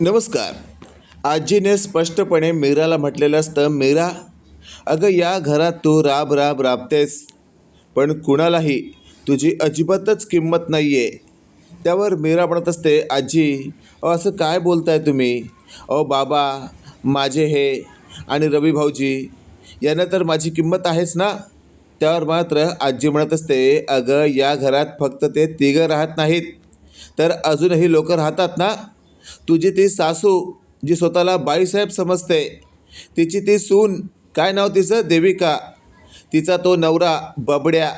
नमस्कार. आजीने स्पष्टपणे मीराला म्हटलेलं असतं मीरा अगं या घरात तू राब राब राबतेस पण कुणालाही तुझी अजिबातच किंमत नाही आहे त्यावर मीरा म्हणत असते आजी अहो असं काय बोलताय तुम्ही? अहो बाबा माझे हे आणि रवी भाऊजी यांना तर माझी किंमत आहेच ना? त्यावर मात्र आजी म्हणत असते अगं या घरात फक्त ते तिघं राहत नाहीत तर अजूनही लोक राहतात ना? तुझी ती सासू जी स्वतःला बाईसाहेब समजते तिची ती सून काय नाव तिचं? देविका. तिचा तो नवरा बबड्या.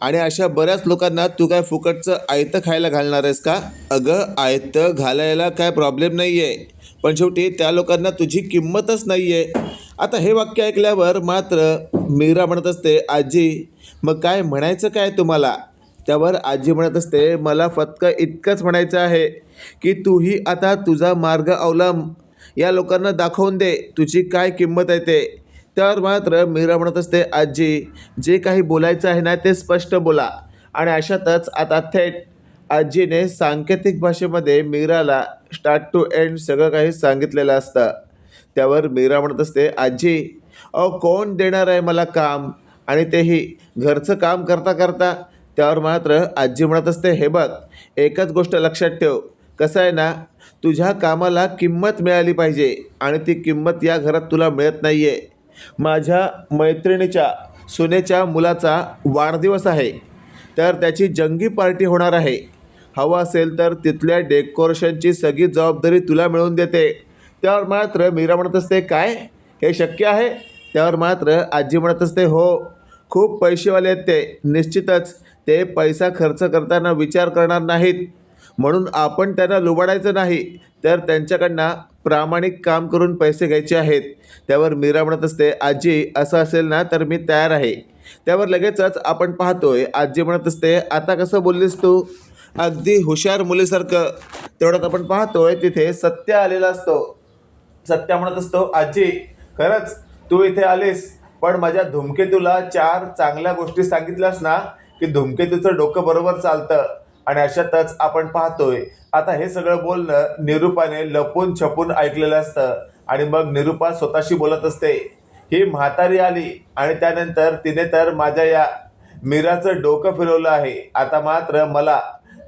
आणि अशा बऱ्याच लोकांना तू काय फुकटचं आयतं खायला घालणार आहेस का? अगं आयतं घालायला काय प्रॉब्लेम नाही आहे पण शेवटी त्या लोकांना तुझी किंमतच नाही आहे आता हे वाक्य ऐकल्यावर मात्र मीरा म्हणत असते आजी मग काय म्हणायचं काय तुम्हाला? त्यावर आजी म्हणत असते मला फक्त इतकंच म्हणायचं आहे की तूही आता तुझा मार्ग अवलंब. या लोकांना दाखवून दे तुझी काय किंमत आहे ते. त्यावर मात्र मीरा म्हणत असते आजी जे काही बोलायचं आहे ना ते स्पष्ट बोला. आणि अशातच आता थेट आजीने सांकेतिक भाषेमध्ये मीराला स्टार्ट टू एंड सगळं काही सांगितलेलं असतं. त्यावर मीरा म्हणत असते आजी अहो कोण देणार आहे मला काम? आणि तेही घरचं काम करता करता त्यावर मात्र आजी म्हणत असते हे बघ एकच गोष्ट लक्षात ठेव. कसं आहे ना तुझ्या कामाला किंमत मिळाली पाहिजे आणि ती किंमत या घरात तुला मिळत नाही आहे माझ्या मैत्रिणीच्या सुनेच्या मुलाचा वाढदिवस आहे. तर त्याची जंगी पार्टी होणार आहे. हवं असेल तर तिथल्या डेकोरेशनची सगळी जबाबदारी तुला मिळवून देते. त्यावर मात्र मीरा म्हणत असते काय? हे शक्य आहे? त्यावर मात्र आजी म्हणत असते हो खूप पैसेवाले आहेत ते निश्चितच. ते पैसा खर्च करताना विचार करणार नाहीत. म्हणून आपण त्यांना लुबाडायचं नाही. तर त्यांच्याकडनं प्रामाणिक काम करून पैसे घ्यायचे आहेत. त्यावर मीरा म्हणत असते आजी असं असेल ना तर मी तयार आहे. त्यावर लगेचच आपण पाहतोय आजी म्हणत असते आता कसं बोललीस तू? अगदी हुशार मुलीसारखं. तेवढ्यात आपण पाहतोय तिथे सत्य आलेला असतो. सत्या म्हणत असतो आजी खरंच तू इथे आलीस पण माझ्या धूमकेतूला चार चांगल्या गोष्टी सांगितल्यास ना की धूमकेतूचं डोकं बरोबर चालतं आणि अशातच आपण पाहतोय. आता हे सगळं बोलणं निरूपाने लपून छपून ऐकलेलं असतं. आणि मग निरूपा स्वतःशी बोलत असते ही म्हातारी आली आणि त्यानंतर तिने तर माझ्या या मीराचं डोकं फिरवलं आहे. आता मात्र मला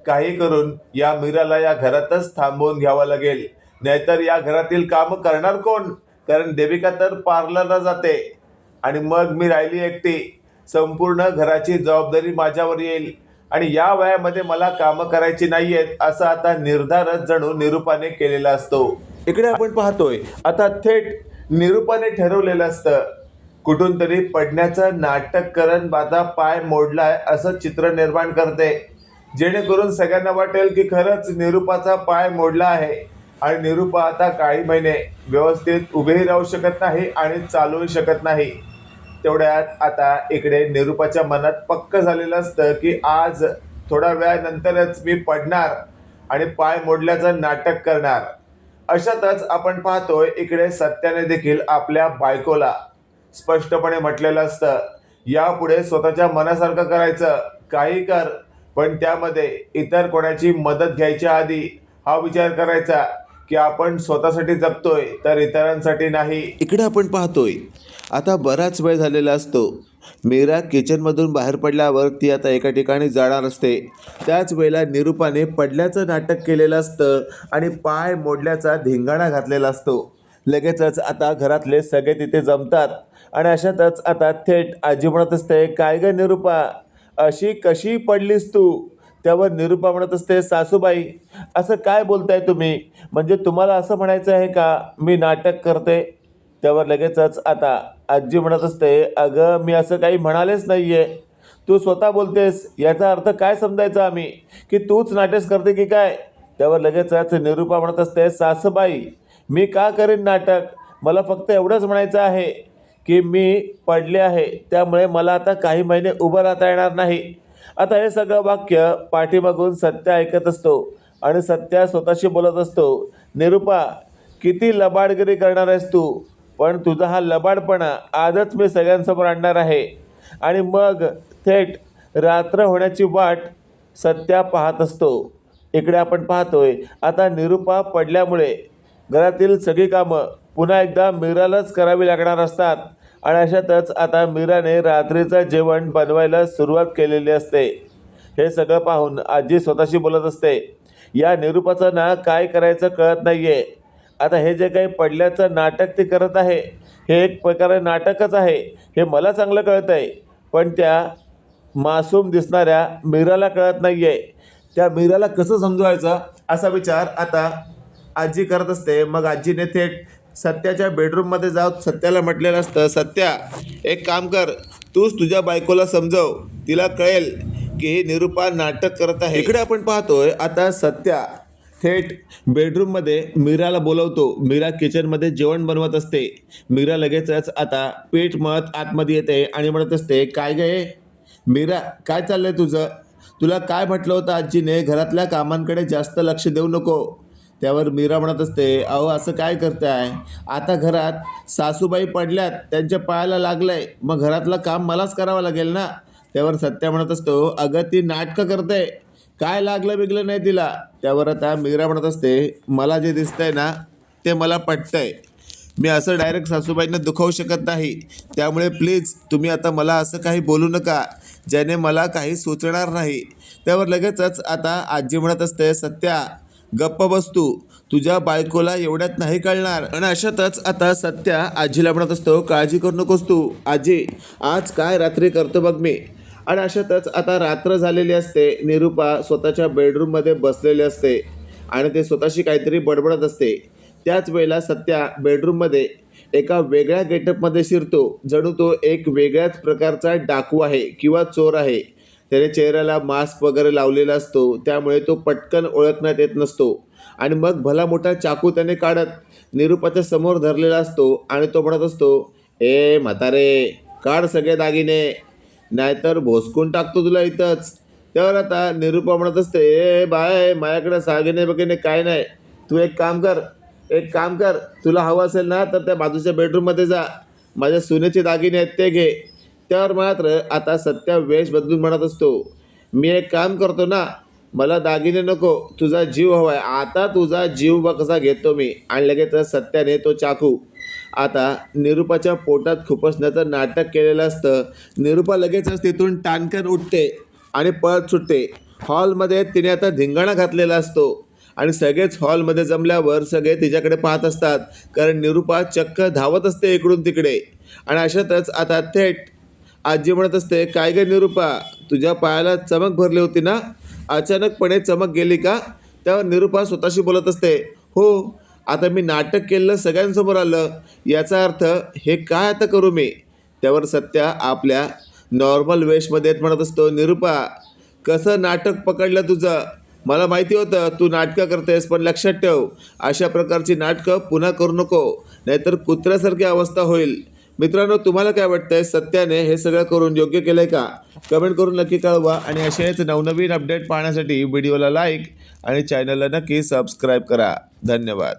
काही करून या मीराला या घरातच थांबवून घ्यावं लागेल. नाहीतर या घरातील कामं करणार कोण? कारण देविका तर पार्लरला जाते. आणि मग मी राहिली एकटी. संपूर्ण घराची जबाबदारी माझ्यावर येईल. आणि या वयामध्ये मला कामं करायची नाही आहेत असा आता निर्धारच जणू निरूपाने केलेला असतो. इकडे आपण पाहतोय आता थेट निरूपाने ठरवलेलं असतं कुठून तरी पडण्याचं नाटक करण माझा पाय मोडलाय असं चित्र निर्माण करते. जेणेकरून सगळ्यांना वाटेल की खरंच निरूपाचा पाय मोडला आहे. आणि निरूपा आता काही महिने व्यवस्थित उभेही राहू शकत नाही आणि चालवू शकत नाही. तेवढ्यात आता इकडे निरूपाच्या मनात पक्क झालेलं असतं की आज थोड्या वेळानंतरच मी पडणार आणि पाय मोडल्याचं नाटक करणार. अशातच आपण पाहतोय इकडे सत्याने देखील आपल्या बायकोला स्पष्टपणे म्हटलेलं असतं यापुढे स्वतःच्या मनासारखं करायचं काही कर पण त्यामध्ये इतर कोणाची मदत घ्यायच्या आधी हा विचार करायचा की आपण स्वतःसाठी जगतोय तर इतरांसाठी नाही. इकडे आपण पाहतोय. आता बराच वेळ झालेला असतो. मीरा किचनमधून बाहेर पडल्यावर ती आता एका ठिकाणी जाणार असते. त्याच वेळेला निरूपाने पडल्याचं नाटक केलेलं असतं आणि पाय मोडल्याचा धिंगाणा घातलेला असतो. लगेचच आता घरातले सगळे तिथे जमतात आणि अशातच आता थेट आजी म्हणत असते काय ग निरूपा अशी कशी पडलीस तू? त्यावर निरूपा म्हणत असते सासूबाई असं काय बोलताय तुम्ही? म्हणजे तुम्हाला असं म्हणायचं आहे का? मी नाटक करते. त्यावर लगेचच आता आजी म्हणत असते अगं मी असं काही म्हणालेच नाही आहे तू स्वतः बोलतेस याचा अर्थ काय समजायचा आम्ही? की तूच नाटक करते की काय? त्यावर लगेचच निरूपा म्हणत असते सासूबाई मी का करीन नाटक? मला फक्त एवढंच म्हणायचं आहे की मी पडले आहे त्यामुळे मला आता काही महिने उभं राहता येणार नाही. आता हे सगळं वाक्य पाठीमागून सत्य ऐकत असतो आणि सत्या स्वतःशी बोलत असतो. निरूपा किती लबाडगिरी करणार आहेस तू? पण तुझा हा लबाडपणा आजच मी सगळ्यांसमोर आणणार आहे. आणि मग थेट रात्र होण्याची वाट सत्या पाहत असतो. इकडे आपण पाहतोय आता निरूपा पडल्यामुळे घरातील सगळी कामं पुन्हा एकदा मीरालाच करावी लागणार असतात. आणि अशातच आता मीराने रात्रीचं जेवण बनवायला सुरुवात केलेली असते. हे सगळं पाहून आजी स्वतःशी बोलत असते या निरूपाचं ना काय करायचं कळत नाही आहे आता हे जे काही पडल्याचं नाटक ती करत आहे हे एक प्रकारे नाटकच आहे हे मला चांगलं कळतं आहे पण त्या मासूम दिसणाऱ्या मीराला कळत नाही आहे त्या मीराला कसं समजवायचं असा विचार आता आजी करत असते. मग आजीने थेट सत्याच्या बेडरूममध्ये जाऊन सत्याला म्हटलेलं असतं सत्या एक काम कर तूच तुझ्या बायकोला समजव. तिला कळेल की हे निरूपा नाटक करत आहे. इकडे आपण पाहतोय आता सत्या थेट बेडरूममध्ये मीराला बोलवतो. मीरा किचनमध्ये जेवण बनवत असते. मीरा लगेचच आता पीठ मत आतमध्ये येते आणि म्हणत असते काय गे मीरा काय चाललंय तुझं? तुला काय म्हटलं होतं आजीने? घरातल्या कामांकडे जास्त लक्ष देऊ नको. त्यावर मीरा म्हणत असते अहो असं काय करताय? आता घरात सासूबाई पडल्यात त्यांच्या पायाला लागलंय. मग घरातलं काम मलाच करावं लागेल ना? त्यावर सत्या म्हणत असतो अगं ती नाटकं करते. काय लागलं बिगलं नाही तिला? त्यावर आता मीरा म्हणत असते मला जे दिसतंय ना ते मला पटतंय. मी असं डायरेक्ट सासूबाईंना दुखावू शकत नाही. त्यामुळे प्लीज तुम्ही आता मला असं काही बोलू नका ज्याने मला काही सुचणार नाही. त्यावर लगेचच आता आजी म्हणत असते सत्या गप्प बसतो. तुझ्या बायकोला एवढ्यात नाही कळणार. आणि अशातच आता सत्या आजीला म्हणत असतो काळजी करू नकोस तू आजी आज काय रात्री करतो बघ मी. आणि अशातच आता रात्र झालेली असते. निरूपा स्वतःच्या बेडरूममध्ये बसलेली असते. आणि ते स्वतःशी काहीतरी बडबडत असते. त्याच वेळेला सत्या बेडरूममध्ये एका वेगळ्या गेटअपमध्ये शिरतो. जणू तो एक वेगळ्याच प्रकारचा डाकू आहे किंवा चोर आहे. त्याने चेहऱ्याला मास्क वगैरे लावलेला असतो. त्यामुळे तो पटकन ओळखण्यात येत नसतो. आणि मग भला मोठा चाकू त्याने काढत निरूपाच्या समोर धरलेला असतो आणि तो म्हणत असतो ए म्हातारे काढ सगळे दागिने. नाहीतर भोसकून टाकतो तुला इथंच. त्यावर आता निरूपा म्हणत असते ए बाय माझ्याकडे सागिने बगिने काय नाही. तू एक काम कर एक काम कर. तुला हवं असेल ना तर त्या बाजूच्या बेडरूममध्ये जा. माझ्या सुनेचे दागिने आहेत ते घे. त्यावर मात्र आता सत्या वेश बदलून म्हणत असतो. मी एक काम करतो ना मला दागिने नको तुझा जीव हवाय आता तुझा जीव बा कसा घेतो मी. आणि लगेच सत्याने तो चाकू. आता निरूपाच्या पोटात खुपसण्याचं नाटक केलेलं असतं. निरूपा लगेचच तिथून टाणकन उठते आणि पळत सुटते. हॉलमध्ये तिने आता धिंगाणा घातलेला असतो. आणि सगळेच हॉलमध्ये जमल्यावर सगळे तिच्याकडे पाहत असतात. कारण निरूपा चक्क धावत असते इकडून तिकडे. आणि अशातच आता थेट आजी म्हणत असते काय ग निरूपा तुझ्या पायाला चमक भरली होती ना? अचानकपणे चमक गेली का? त्यावर निरूपा स्वतःशी बोलत असते हो आता मी नाटक केलेलं सगळ्यांसमोर आलं. याचा अर्थ हे काय आता करू मी? त्यावर सत्या आपल्या नॉर्मल वेशमध्ये येत म्हणत असतो निरूपा कसं नाटक पकडलं तुझं? मला माहिती होतं तू नाटकं करतेस पण लक्षात ठेव अशा प्रकारची नाटकं पुन्हा करू नको नाहीतर कुत्र्यासारखी अवस्था होईल. मित्रांनो तुम्हाला काय वाटतंय? सत्याने हे सगळं करून योग्य केलं आहे का? कमेंट करून नक्की कळवा आणि असेच नवनवीन अपडेट पाहण्यासाठी व्हिडिओला लाईक आणि चॅनलला नक्की सबस्क्राईब करा. धन्यवाद.